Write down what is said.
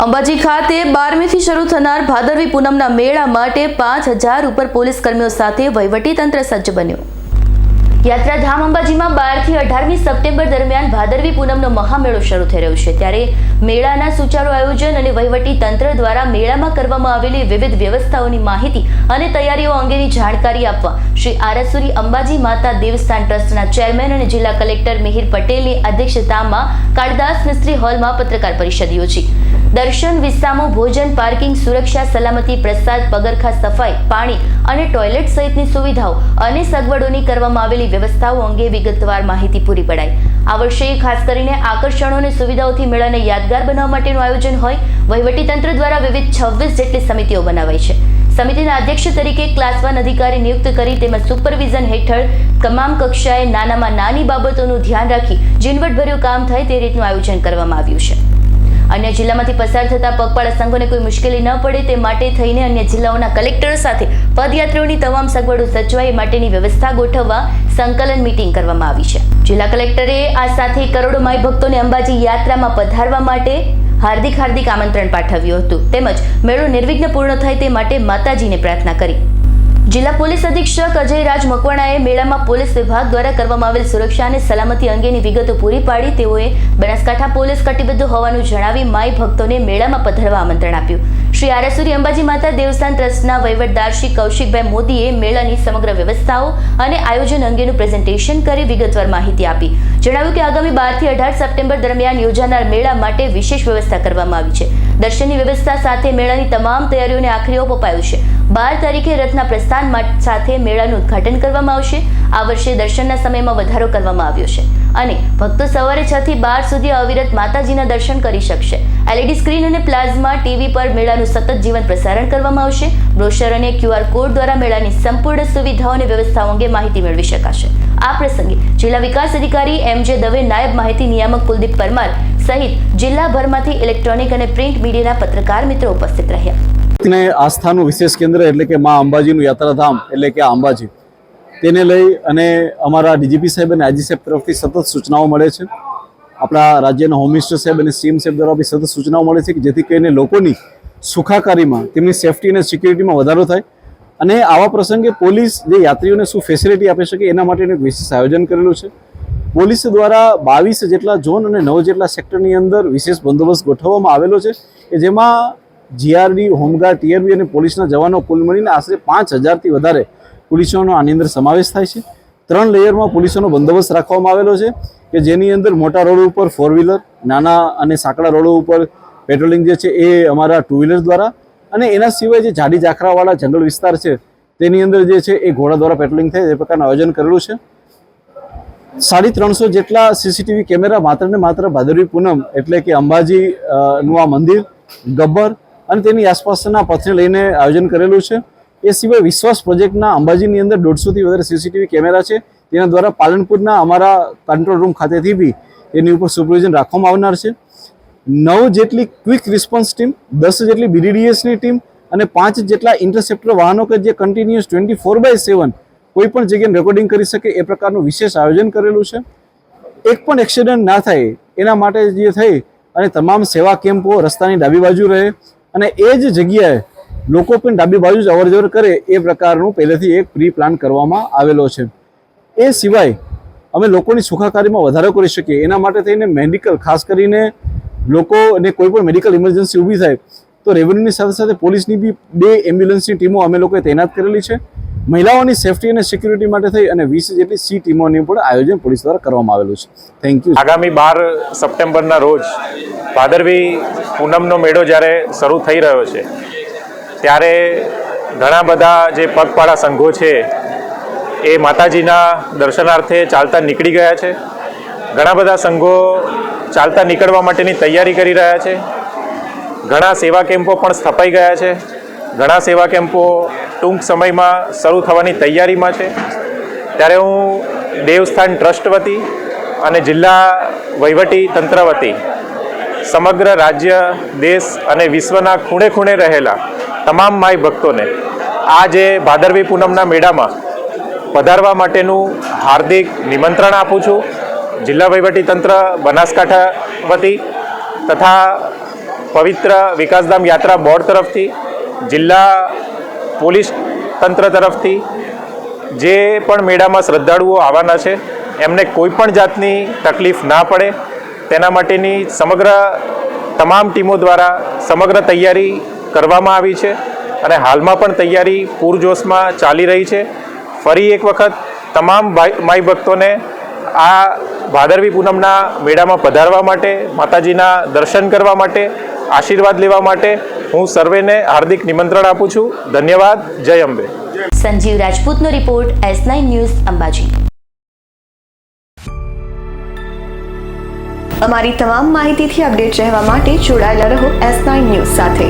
અંબાજી ખાતે બારમીથી શરૂ થનાર ભાદરવી પૂનમના મેળા માટે પાંચ હજાર ઉપર પોલીસ કર્મીઓ સાથે વહીવટીતંત્ર સજ્જ બન્યું. યાત્રાધામ અંબાજીમાં બારથી અઢારમી સપ્ટેમ્બર દરમિયાન ભાદરવી પૂનમનો મહામેળો શરૂ થઈ રહ્યો છે. ત્યારે મેળાના સુચારુ આયોજન અને વહીવટી તંત્ર દ્વારા મેળામાં કરવામાં આવેલી વિવિધ વ્યવસ્થાઓની માહિતી અને તૈયારીઓ અંગેની જાણકારી આપવા શ્રી આરસુરી અંબાજી માતા દેવસ્થાન ટ્રસ્ટના ચેરમેન અને જિલ્લા કલેક્ટર મિહિર પટેલની અધ્યક્ષતામાં કાળદાસ મિસ્ત્રી હોલમાં પત્રકાર પરિષદ યોજી. દર્શન વિસ્તામો ભોજન, પાર્કિંગ, સુરક્ષા, સલામતી, પ્રસાદ, પગરખા, સફાઈ, પાણી અને ટોયલેટ સહિતની સુવિધાઓ અને સગવડોની કરવામાં આવેલી વ્યવસ્થાઓ અંગે વિગતવાર માહિતી પૂરી પડાઈ. આ વર્ષે ખાસ કરીને આકર્ષણો અને સુવિધાઓથી મેળાને યાદગાર બનાવવા માટેનું આયોજન હોય, વહીવટીતંત્ર દ્વારા વિવિધ છવ્વીસ જેટલી સમિતિઓ બનાવાઈ છે. સમિતિના અધ્યક્ષ તરીકે ક્લાસ વન અધિકારી નિયુક્ત કરી તેમજ સુપરવિઝન હેઠળ તમામ કક્ષાએ નાનામાં નાની બાબતોનું ધ્યાન રાખી ઝીણવટભર્યું કામ થાય તે રીતનું આયોજન કરવામાં આવ્યું છે. અન્ય જિલ્લામાંથી પસાર થતા પગપાળા સંઘોને કોઈ મુશ્કેલી ન પડે તે માટે થઈને અન્ય જિલ્લાઓના કલેક્ટરો સાથે પદયાત્રીઓની તમામ સગવડો સચવાય માટેની વ્યવસ્થા ગોઠવવા સંકલન મીટિંગ કરવામાં આવી છે. જિલ્લા કલેક્ટરે આ સાથે કરોડો માઈ ભક્તોને અંબાજી યાત્રામાં પધારવા માટે હાર્દિક હાર્દિક આમંત્રણ પાઠવ્યું હતું. તેમજ મેળો નિર્વિઘ્ન પૂર્ણ થાય તે માટે માતાજીને પ્રાર્થના કરી. જિલ્લા પોલીસ અધિક્ષક અજય રાજ મકવાણાએ મેળામાં પોલીસ વિભાગ દ્વારા કરવામાં આવેલ સુરક્ષા અને સલામતી અંગેની વિગતો પૂરી પાડી. તેઓએ બનાસકાંઠા પોલીસ કટિબદ્ધ હોવાનું જણાવી માઈ ભક્તોને મેળામાં પધારવા આમંત્રણ આપ્યું. શ્રી આરાસુરી અંબાજી માતા દેવસ્થાન ટ્રસ્ટના વહીવટદાર શ્રી કૌશિકભાઈ મોદીએ મેળાની સમગ્ર વ્યવસ્થાઓ અને આયોજન અંગેનું પ્રેઝન્ટેશન કરી વિગતવાર માહિતી આપી. જણાવ્યું કે આગામી બારથી અઢાર સપ્ટેમ્બર દરમિયાન યોજાનાર મેળા માટે વિશેષ વ્યવસ્થા કરવામાં આવી છે. દર્શનની વ્યવસ્થા સાથે મેળાની તમામ તૈયારીઓને આખરી ઓપ અપાયું છે. બાર તારીખે રથના પ્રસ્થાન સાથે મેળાનું ઉદ્ઘાટન કરવામાં આવશે. આ વર્ષે દર્શનના સમયમાં વધારો કરવામાં આવ્યો છે અને ભક્તો સવારે છ થી બાર સુધી અવિરત માતાજીના દર્શન કરી શકશે. એલઈડી સ્ક્રીન અને પ્લાઝમા, ટીવી પર મેળાનું સતત જીવન પ્રસારણ કરવામાં આવશે. બ્રોશર અને ક્યુઆર કોડ દ્વારા મેળાની સંપૂર્ણ સુવિધાઓ અને વ્યવસ્થાઓ અંગે માહિતી મેળવી શકાશે. આ પ્રસંગે જિલ્લા વિકાસ અધિકારી એમ જે દવે નાયબ માહિતી નિયામક કુલદીપ પરમાર સહિત જિલ્લાભરમાંથી ઇલેક્ટ્રોનિક અને પ્રિન્ટ મીડિયાના પત્રકાર મિત્રો ઉપસ્થિત રહ્યા. ને આસ્થાનું વિશેષ કેન્દ્ર એટલે કે મા અંબાજીનું યાત્રાધામ એટલે કે અંબાજી તેને લઈ અને અમારા ડીજીપી સાહેબ અને આઈજી સાહેબ તરફથી સતત સૂચનાઓ મળે છે. આપણા રાજ્યના હોમ મિનિસ્ટર સાહેબ અને સીએમ સાહેબ દ્વારા બી સતત સૂચનાઓ મળે છે કે જેથી કરીને લોકોની સુખાકારીમાં તેમની સેફટી અને સિક્યુરિટીમાં વધારો થાય અને આવા પ્રસંગે પોલીસ જે યાત્રીઓને શું ફેસિલિટી આપી શકે એના માટેનું એક વિશેષ આયોજન કરેલું છે. પોલીસ દ્વારા બાવીસ જેટલા ઝોન અને નવ જેટલા સેક્ટરની અંદર વિશેષ બંદોબસ્ત ગોઠવવામાં આવેલો છે કે જેમાં જીઆરડી, હોમગાર્ડ, ટીઆરબી અને પોલીસના જવાનો કુલ મળીને આશરે પાંચ હજારથી વધારે પોલીસોનો આની અંદર સમાવેશ થાય છે. ત્રણ લેયરમાં પોલીસોનો બંદોબસ્ત રાખવામાં આવેલો છે કે જેની અંદર મોટા રોડ ઉપર ફોર વ્હીલર નાના અને સાંકડા રોડો ઉપર પેટ્રોલિંગ જે છે એ અમારા ટુ વ્હીલર દ્વારા અને એના સિવાય જે જાડી જાખરાવાળા જંગલ વિસ્તાર છે તેની અંદર જે છે એ ઘોડા દ્વારા પેટ્રોલિંગ થાય એ પ્રકારનું આયોજન કરેલું છે. સાડી ત્રણસો જેટલા સીસીટીવી કેમેરા માત્ર ને માત્ર ભાદરવી પૂનમ એટલે કે અંબાજી નું આ મંદિર, ગબ્બર અને તેની આસપાસના પથને લઈને આયોજન કરેલું છે. એ સિવાય વિશ્વાસ પ્રોજેક્ટના અંબાજીની અંદર દોઢસોથી વધારે સીસીટીવી કેમેરા છે. તેના દ્વારા પાલનપુરના અમારા કંટ્રોલ રૂમ ખાતેથી બી એની ઉપર સુપરવિઝન રાખવામાં આવનાર છે. નવ જેટલી ક્વિક રિસ્પોન્સ ટીમ, દસ જેટલી બીડીડીએસની ટીમ અને પાંચ જેટલા ઇન્ટરસેપ્ટર વાહનો કે જે continuous twenty four by seven કોઈ પણ જગ્યાએ રેકોર્ડિંગ કરી શકે એ પ્રકારનું વિશેષ આયોજન કરેલું છે. એક પણ એક્સિડન્ટ ના થાય એના માટે જે થઈ અને તમામ સેવા કેમ્પો રસ્તાની ડાબી બાજુ રહે અને એ જ જગ્યાએ લોકો પણ ડાબી બાજુ જ અવર જવર કરે એ પ્રકારનું પહેલેથી એક પ્રી પ્લાન કરવામાં આવેલો છે. એ સિવાય અમે લોકોની સુખાકારીમાં વધારો કરી શકીએ. એના માટે થઈને મેડિકલ ખાસ કરીને લોકોને કોઈ પણ મેડિકલ ઇમરજન્સી ઊભી થાય તો રેવન્યુની સાથે સાથે પોલીસની બી બે એમ્બ્યુલન્સની ટીમો અમે લોકોએ તૈનાત કરેલી છે. મહિલાઓની સેફટી અને સિક્યુરિટી માટે થઈ અને વીસ જેટલી સી ટીમોની પણ આયોજન પોલીસ દ્વારા કરવામાં આવેલું છે. થેન્ક યુ આગામી બાર સપ્ટેમ્બરના રોજ ભાદરવી પૂનમનો મેળો જ્યારે શરૂ થઈ રહ્યો છે, ત્યારે ઘણા બધા જે પગપાળા સંઘો છે એ માતાજીના દર્શનાર્થે ચાલતા નીકળી ગયા છે. ઘણા બધા સંઘો ચાલતા નીકળવા માટેની તૈયારી કરી રહ્યા છે. ઘણા સેવા કેમ્પો પણ સ્થપાઈ ગયા છે. ઘણા સેવા કેમ્પો ટૂંક સમયમાં શરૂ થવાની તૈયારીમાં છે. ત્યારે હું દેવસ્થાન ટ્રસ્ટ વતી અને જિલ્લા વહીવટી તંત્ર વતી સમગ્ર રાજ્ય, દેશ અને વિશ્વના ખૂણે ખૂણે રહેલા તમામ માય ભક્તોને આ જે ભાદરવી પૂનમના મેળામાં પધારવા માટેનું હાર્દિક નિમંત્રણ આપું છું. જિલ્લા વહીવટી તંત્ર, બનાસકાંઠા વતી તથા પવિત્ર વિકાસધામ યાત્રા બોર્ડ તરફથી જિલ્લા પોલીસ તંત્ર તરફથી જે પણ મેળામાં શ્રદ્ધાળુઓ આવવાના છે, એમને કોઈ પણ જાતની તકલીફ ના પડે. તેના માટેની સમગ્ર તમામ ટીમો દ્વારા સમગ્ર તૈયારી કરવામાં આવી છે અને હાલમાં પણ તૈયારી પૂરજોશમાં ચાલી રહી છે. ફરી એક વખત તમામ માઈ ભક્તોને આ ભાદરવી પૂનમના મેળામાં પધારવા માટે, માતાજીના દર્શન કરવા માટે, આશીર્વાદ લેવા માટે હું સર્વેને હાર્દિક નિમંત્રણ આપું છું. ધન્યવાદ. જય Ambe. Sanjeev રાજપૂતનો report S nine news Ambaji. અમારી તમામ માહિતીથી અપડેટ રહેવા માટે જોડાયેલા રહો એસ નાઇન ન્યૂઝ સાથે.